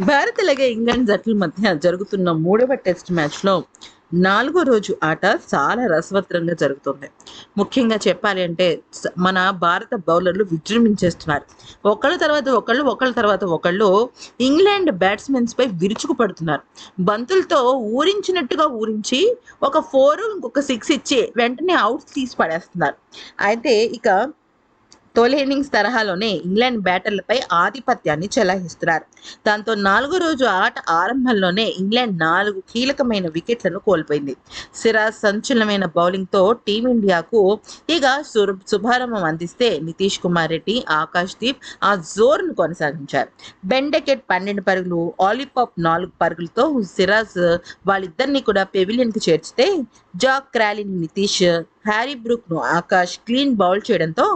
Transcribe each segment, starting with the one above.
భారత్ అలాగే ఇంగ్లాండ్ జట్ల మధ్య జరుగుతున్న మూడవ టెస్ట్ మ్యాచ్లో నాలుగో రోజు ఆట చాలా రసవత్రంగా జరుగుతుంది. ముఖ్యంగా చెప్పాలి అంటే మన భారత బౌలర్లు విజృంభించేస్తున్నారు. ఒకళ్ళ తర్వాత ఒకళ్ళు ఒకళ్ళ తర్వాత ఒకళ్ళు ఇంగ్లాండ్ బ్యాట్స్మెన్స్పై విరుచుకు పడుతున్నారు బంతులతో ఊరించినట్టుగా ఊరించి ఒక ఫోర్ ఇంకొక సిక్స్ ఇచ్చి వెంటనే అవుట్స్ తీసి పడేస్తున్నారు. అయితే ఇక తొలి ఇన్నింగ్స్ తరహాలోనే ఇంగ్లాండ్ బ్యాటర్లపై ఆధిపత్యాన్ని చెలాయిస్తున్నారు. దాంతో నాలుగో రోజు ఆట ఆరంభంలోనే ఇంగ్లాండ్ నాలుగు కీలకమైన వికెట్లను కోల్పోయింది. సిరాజ్ సంచలనమైన బౌలింగ్తో టీమిండియాకు ఇక శుభారంభం అందిస్తే నితీష్ కుమార్ రెడ్డి ఆకాష్ దీప్ ఆ జోరును కొనసాగించారు. బెండకెట్ పన్నెండు పరుగులు ఆలిపాప్ నాలుగు పరుగులతో సిరాజ్ వాళ్ళిద్దరిని కూడా పెవిలియన్కి చేర్చితే జాక్ క్రాలిని నితీష్ హ్యారీ బ్రూక్ను ఆకాష్ క్లీన్ బౌల్ చేయడంతో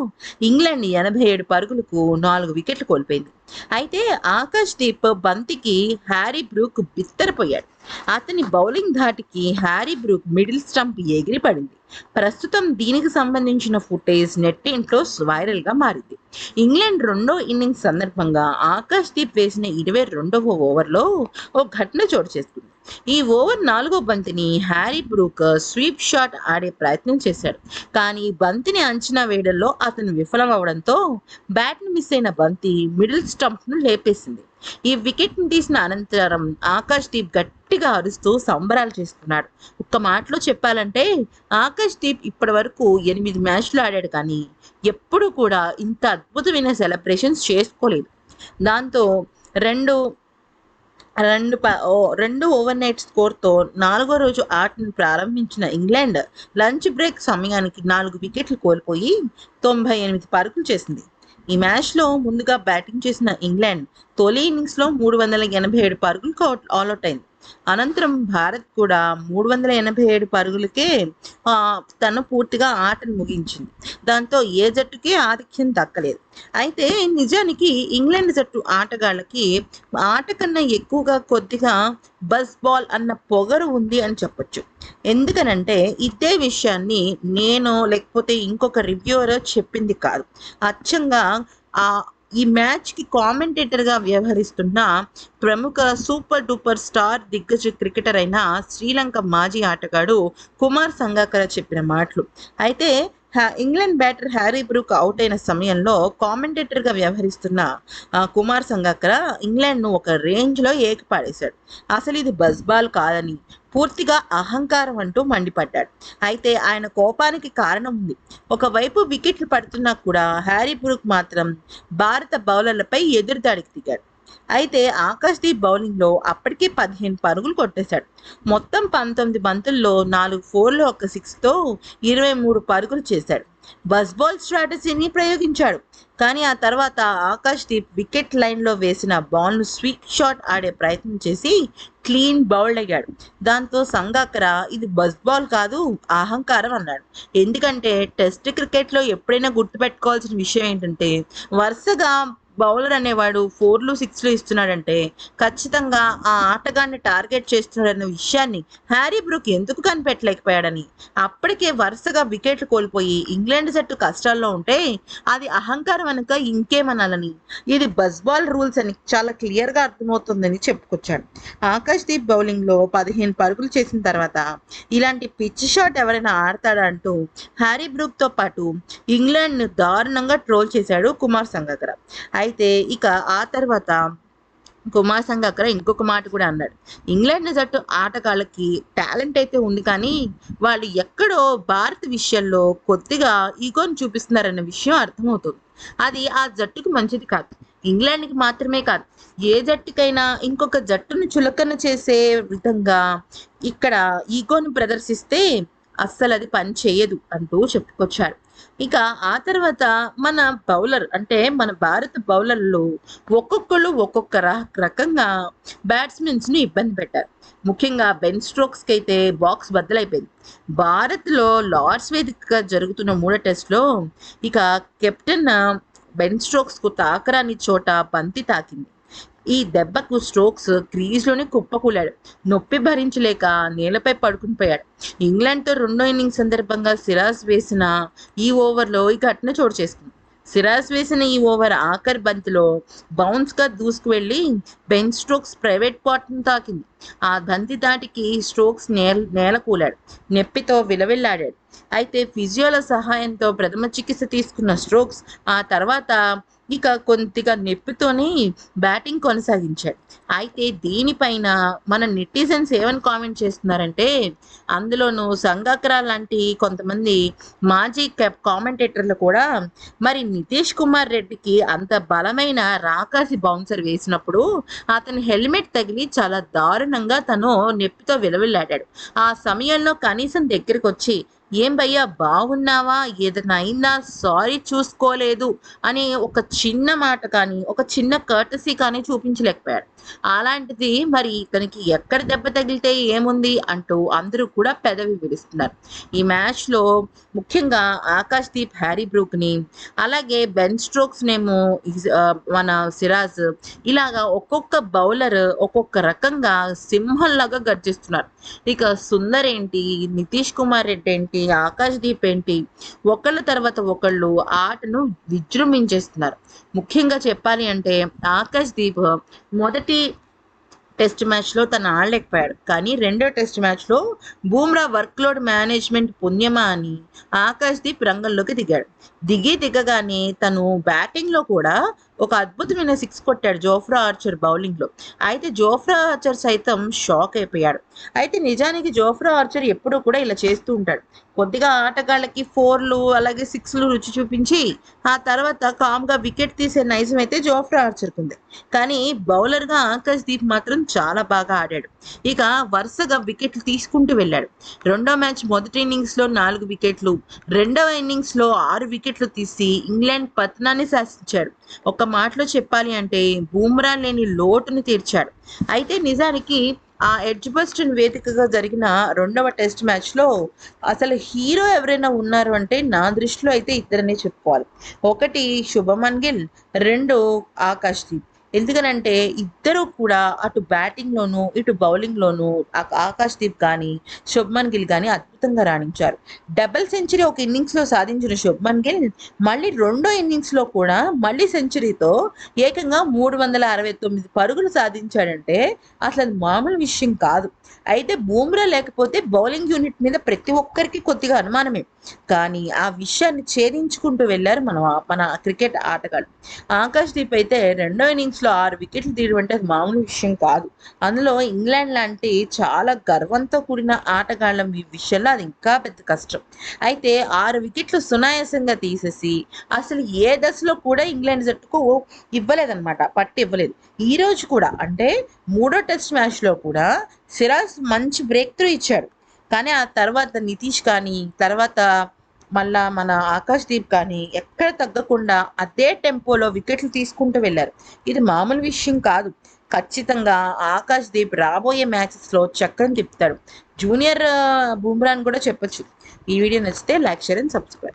ఇంగ్లాండ్ ఎనభై ఏడు పరుగులకు నాలుగు వికెట్లు కోల్పోయింది. అయితే ఆకాష్ దీప్ బంతికి హ్యారీ బ్రూక్ బిత్తరపోయాడు. అతని బౌలింగ్ ధాటికి హ్యారీ బ్రూక్ మిడిల్ స్టంప్ ఎగిరి పడింది ప్రస్తుతం దీనికి సంబంధించిన ఫుటేజ్ నెట్టింట్లో వైరల్గా మారింది. ఇంగ్లాండ్ రెండో ఇన్నింగ్స్ సందర్భంగా ఆకాష్ దీప్ వేసిన ఇరవై రెండవ ఓవర్లో ఓ ఘటన చోటు చేసుకుంది. ఈ ఓవర్ నాలుగో బంతిని హ్యారీ బ్రూక్ స్వీప్ షాట్ ఆడే ప్రయత్నం చేశాడు. కానీ బంతిని అంచనా వేయడంలో అతను విఫలం అవడంతో బ్యాట్ను మిస్ అయిన బంతి మిడిల్ స్టంప్ను లేపేసింది. ఈ వికెట్ని తీసిన అనంతరం ఆకాష్ దీప్ గట్టిగా అరుస్తూ సంబరాలు చేస్తున్నాడు. ఒక్క మాటలో చెప్పాలంటే ఆకాష్ దీప్ ఇప్పటి వరకు ఎనిమిది మ్యాచ్లు ఆడాడు కానీ ఎప్పుడు కూడా ఇంత అద్భుతమైన సెలబ్రేషన్స్ చేసుకోలేదు. దాంతో రెండు రెండు ప- ఓ రెండు ఓవర్ నైట్ స్కోర్తో నాలుగో రోజు ఆటను ప్రారంభించిన ఇంగ్లాండ్ లంచ్ బ్రేక్ సమయానికి నాలుగు వికెట్లు కోల్పోయి తొంభై ఎనిమిది పరుగులు చేసింది. ఈ మ్యాచ్లో ముందుగా బ్యాటింగ్ చేసిన ఇంగ్లాండ్ తొలి ఇన్నింగ్స్లో మూడు వందల ఎనభై ఏడు పరుగులకు అవుట్ ఆల్అౌట్ అయింది. అనంతరం భారత్ కూడా మూడు వందల ఎనభై ఏడు పరుగులకే తను పూర్తిగా ఆటను ముగించింది. దాంతో ఏ జట్టుకి ఆధిక్యం దక్కలేదు. అయితే నిజానికి ఇంగ్లాండ్ జట్టు ఆటగాళ్ళకి ఆట కన్నా ఎక్కువగా కొద్దిగా బస్ బాల్ అన్న పొగరు ఉంది అని చెప్పొచ్చు. ఎందుకనంటే ఇదే విషయాన్ని నేను లేకపోతే ఇంకొక రివ్యూవర్ చెప్పింది కాదు. అచ్చంగా ఆ ఈ మ్యాచ్కి కామెంటేటర్గా వ్యవహరిస్తున్న ప్రముఖ సూపర్ డూపర్ స్టార్ దిగ్గజ క్రికెటర్ అయిన శ్రీలంక మాజీ ఆటగాడు కుమార్ సంగాకర చెప్పిన మాటలు. అయితే England batter Harry Brook out అయిన సమయంలో కామెంటేటర్గా వ్యవహరిస్తున్న కుమార్ సంగక్కర ఇంగ్లాండ్ను ఒక రేంజ్లో ఏకపాడేశాడు అసలు ఇది బజ్బాల్ కాదని పూర్తిగా అహంకారం అంటూ మండిపడ్డాడు. అయితే ఆయన కోపానికి కారణం ఉంది. ఒకవైపు వికెట్లు పడుతున్నా కూడా హ్యారీ బ్రూక్ మాత్రం భారత బౌలర్లపై ఎదురుదాడికి దిగాడు. అయితే ఆకాష్ దీప్ బౌలింగ్లో అప్పటికే పదిహేను పరుగులు కొట్టేశాడు. మొత్తం పంతొమ్మిది బంతుల్లో నాలుగు ఫోర్లు ఒక సిక్స్తో ఇరవై మూడు పరుగులు చేశాడు. బస్ బాల్ స్ట్రాటజీని ప్రయోగించాడు. కానీ ఆ తర్వాత ఆకాష్ దీప్ వికెట్ లైన్లో వేసిన బాల్ను స్వీట్ షాట్ ఆడే ప్రయత్నం చేసి క్లీన్ బౌల్డ్ అయ్యాడు. దాంతో సంగాకర ఇది బస్ బాల్ కాదు అహంకారం అన్నాడు. ఎందుకంటే టెస్ట్ క్రికెట్లో ఎప్పుడైనా గుర్తుపెట్టుకోవాల్సిన విషయం ఏంటంటే వరుసగా బౌలర్ అనేవాడు ఫోర్లు సిక్స్లు ఇస్తున్నాడంటే ఖచ్చితంగా ఆ ఆటగాన్ని టార్గెట్ చేస్తున్నాడన్న విషయాన్ని హ్యారీ బ్రూక్ ఎందుకు కనిపెట్టలేకపోయాడని. అప్పటికే వరుసగా వికెట్లు కోల్పోయి ఇంగ్లాండ్ జట్టు కష్టాల్లో ఉంటే అది అహంకారం అనక ఇంకేమనాలని. ఇది బస్ బాల్ రూల్స్ అని చాలా క్లియర్గా అర్థమవుతుందని చెప్పుకొచ్చాడు. ఆకాష్ దీప్ బౌలింగ్లో పదిహేను పరుగులు చేసిన తర్వాత ఇలాంటి పిచ్ షాట్ ఎవరైనా ఆడతాడా అంటూ హ్యారీ బ్రూక్తో పాటు ఇంగ్లాండ్ను దారుణంగా ట్రోల్ చేశాడు కుమార్ సంగకర. అయితే ఇక ఆ తర్వాత కుమార్ సంగక్కర ఇంకొక మాట కూడా అన్నాడు. ఇంగ్లాండ్ జట్టు ఆటగాళ్ళకి టాలెంట్ అయితే ఉంది కానీ వాళ్ళు ఎక్కడో భారత్ విషయంలో కొద్దిగా ఈగోని చూపిస్తున్నారన్న విషయం అర్థమవుతుంది. అది ఆ జట్టుకు మంచిది కాదు. ఇంగ్లాండ్కి మాత్రమే కాదు. ఏ జట్టుకైనా ఇంకొక జట్టును చులకన చేసే విధంగా ఇక్కడ ఈగోని ప్రదర్శిస్తే అస్సలు అది పని చేయదు అంటూ చెప్పుకొచ్చాడు. ఇక ఆ తర్వాత మన బౌలర్ అంటే మన భారత బౌలర్లు ఒక్కొక్కళ్ళు ఒక్కొక్క రకంగా బ్యాట్స్మెన్స్ని ఇబ్బంది పెట్టారు. ముఖ్యంగా బెన్ స్ట్రోక్స్కి అయితే బాక్స్ బద్దలైపోయింది. భారత్లో లార్డ్స్ వేదికగా జరుగుతున్న మూడో టెస్ట్లో ఇక కెప్టెన్ బెన్ స్ట్రోక్స్కు తాకరాని చోట బంతి తాకింది. ఈ దెబ్బకు స్ట్రోక్స్ క్రీజ్లోనే కుప్పకూలాడు. నొప్పి భరించలేక నేలపై పడుకుని పోయాడు. ఇంగ్లాండ్తో రెండో ఇన్నింగ్ సందర్భంగా సిరాజ్ వేసిన ఈ ఓవర్లో ఈ ఘటన చోటు చేసుకుంది. సిరాజ్ వేసిన ఈ ఓవర్ ఆఖరి బంతిలో బౌన్స్గా దూసుకు వెళ్ళి బెన్ స్ట్రోక్స్ ప్రైవేట్ పాట్ను తాకింది. ఆ బంతి దాటికి స్ట్రోక్స్ నేల నేల కూలాడు. నొప్పితో విలవిల్లాడాడు. అయితే ఫిజియోల సహాయంతో ప్రథమ చికిత్స తీసుకున్న స్ట్రోక్స్ ఆ తర్వాత ఇక కొద్దిగా నొప్పితోనే బ్యాటింగ్ కొనసాగించాడు. అయితే దీనిపైన మన నెటిజన్స్ ఏమని కామెంట్ చేస్తున్నారంటే అందులోనూ సంగక్రా లాంటి కొంతమంది మాజీ కామెంటేటర్లు కూడా మరి నితీష్ కుమార్ రెడ్డికి అంత బలమైన రాకాసి బౌన్సర్ వేసినప్పుడు అతని హెల్మెట్ తగిలి చాలా దారుణంగా తను నొప్పితో విలవిల్లాడాడు. ఆ సమయంలో కనీసం దగ్గరికి వచ్చి ఏం భయ్యా బాగున్నావా? ఏదైనా అయిందా? సారీ చూసుకోలేదు అని ఒక చిన్న మాట కానీ ఒక చిన్న కర్టసీ కానీ చూపించలేకపోయాడు అలాంటిది మరి ఇతనికి ఎక్కడ దెబ్బ తగిలితే ఏముంది అంటూ అందరూ కూడా పెదవి విడుస్తున్నారు. ఈ మ్యాచ్లో ముఖ్యంగా ఆకాష్ దీప్ హ్యారీ బ్రూక్ని అలాగే బెన్ స్ట్రోక్స్ నేమో మన సిరాజ్ ఇలాగా ఒక్కొక్క బౌలర్ ఒక్కొక్క రకంగా సింహంలాగా గర్జిస్తున్నారు. ఇక సుందర్ ఏంటి నితీష్ కుమార్ రెడ్డి ఏంటి ఆకాష్ దీప్ ఏంటి ఒకళ్ళ తర్వాత ఒకళ్ళు ఆటను విజృంభించేస్తున్నారు. ముఖ్యంగా చెప్పాలి అంటే ఆకాష్ దీప్ మొదటి టెస్ట్ మ్యాచ్లో తను ఆడలేకపోయాడు. కానీ రెండో టెస్ట్ మ్యాచ్లో బూమ్రా వర్క్లోడ్ మేనేజ్మెంట్ పుణ్యమా అని ఆకాశ్దీప్ రంగంలోకి దిగాడు. దిగి దిగగానే తను బ్యాటింగ్లో కూడా ఒక అద్భుతమైన సిక్స్ కొట్టాడు జోఫ్రా ఆర్చర్ బౌలింగ్లో అయితే జోఫ్రా ఆర్చర్ సైతం షాక్ అయిపోయాడు. అయితే నిజానికి జోఫ్రా ఆర్చర్ ఎప్పుడూ కూడా ఇలా చేస్తూ ఉంటాడు. కొద్దిగా ఆటగాళ్ళకి ఫోర్లు అలాగే సిక్స్లు రుచి చూపించి ఆ తర్వాత కామ్గా వికెట్ తీసే నైజం అయితే జోఫ్రా ఆర్చర్కి ఉంది కానీ బౌలర్గా ఆకాష్ దీప్ మాత్రం చాలా బాగా ఆడాడు. ఇక వరుసగా వికెట్లు తీసుకుంటూ వెళ్ళాడు. రెండో మ్యాచ్ మొదటి ఇన్నింగ్స్లో నాలుగు వికెట్లు రెండవ ఇన్నింగ్స్లో ఆరు వికెట్లు తీసి ఇంగ్లాండ్ పతనాన్ని శాసించాడు. ఒక మాటలో చెప్పాలి అంటే బూమ్రా లేని లోటును తీర్చాడు. అయితే నిజానికి ఆ ఎడ్జ్బస్టన్ వేదికగా జరిగిన రెండవ టెస్ట్ మ్యాచ్లో అసలు హీరో ఎవరైనా ఉన్నారు అంటే నా దృష్టిలో అయితే ఇద్దరనే చెప్పుకోవాలి. ఒకటి శుభమన్ గిల్ రెండు ఆకాష్దీప్ ఎందుకనంటే ఇద్దరు కూడా అటు బ్యాటింగ్లోను ఇటు బౌలింగ్లోను ఆకాష్ దీప్ కానీ శుభ్మన్ గిల్ కానీ అద్భుతంగా రాణించారు. డబుల్ సెంచరీ ఒక ఇన్నింగ్స్లో సాధించిన శుభ్మన్ గిల్ మళ్ళీ రెండో ఇన్నింగ్స్లో కూడా మళ్ళీ సెంచరీతో ఏకంగా మూడు వందల అరవై తొమ్మిది పరుగులు సాధించాడంటే అసలు అది మామూలు విషయం కాదు. అయితే బూమ్రా లేకపోతే బౌలింగ్ యూనిట్ మీద ప్రతి ఒక్కరికి కొద్దిగా అనుమానమే. కానీ ఆ విషయాన్ని ఛేదించుకుంటూ వెళ్ళారు మన మన క్రికెట్ ఆటగాళ్ళు. ఆకాష్ దీప్ అయితే రెండో ఇన్నింగ్స్ ఇన్నింగ్స్లో ఆరు వికెట్లు తీయడం అంటే అది మామూలు విషయం కాదు. అందులో ఇంగ్లాండ్ లాంటి చాలా గర్వంతో కూడిన ఆటగాళ్ళం ఈ విషయంలో అది ఇంకా పెద్ద కష్టం. అయితే ఆరు వికెట్లు సునాయాసంగా తీసేసి అసలు ఏ దశలో కూడా ఇంగ్లాండ్ జట్టుకు ఇవ్వలేదన్నమాట పట్టి ఇవ్వలేదు. ఈ రోజు కూడా అంటే మూడో టెస్ట్ మ్యాచ్లో కూడా సిరాజ్ మంచి బ్రేక్ త్రూ ఇచ్చాడు. కానీ ఆ తర్వాత నితీష్ కానీ తర్వాత మళ్ళా మన ఆకాష్ దీప్ కానీ ఎక్కడ తగ్గకుండా అదే టెంపోలో వికెట్లు తీసుకుంటూ వెళ్ళారు. ఇది మామూలు విషయం కాదు. ఖచ్చితంగా ఆకాష్ దీప్ రాబోయే మ్యాచెస్లో చక్రం తిప్పుతాడు. జూనియర్ బూమ్రాన్ కూడా చెప్పొచ్చు. ఈ వీడియో నచ్చితే లైక్ షేర్ అండ్ సబ్స్క్రైబ్.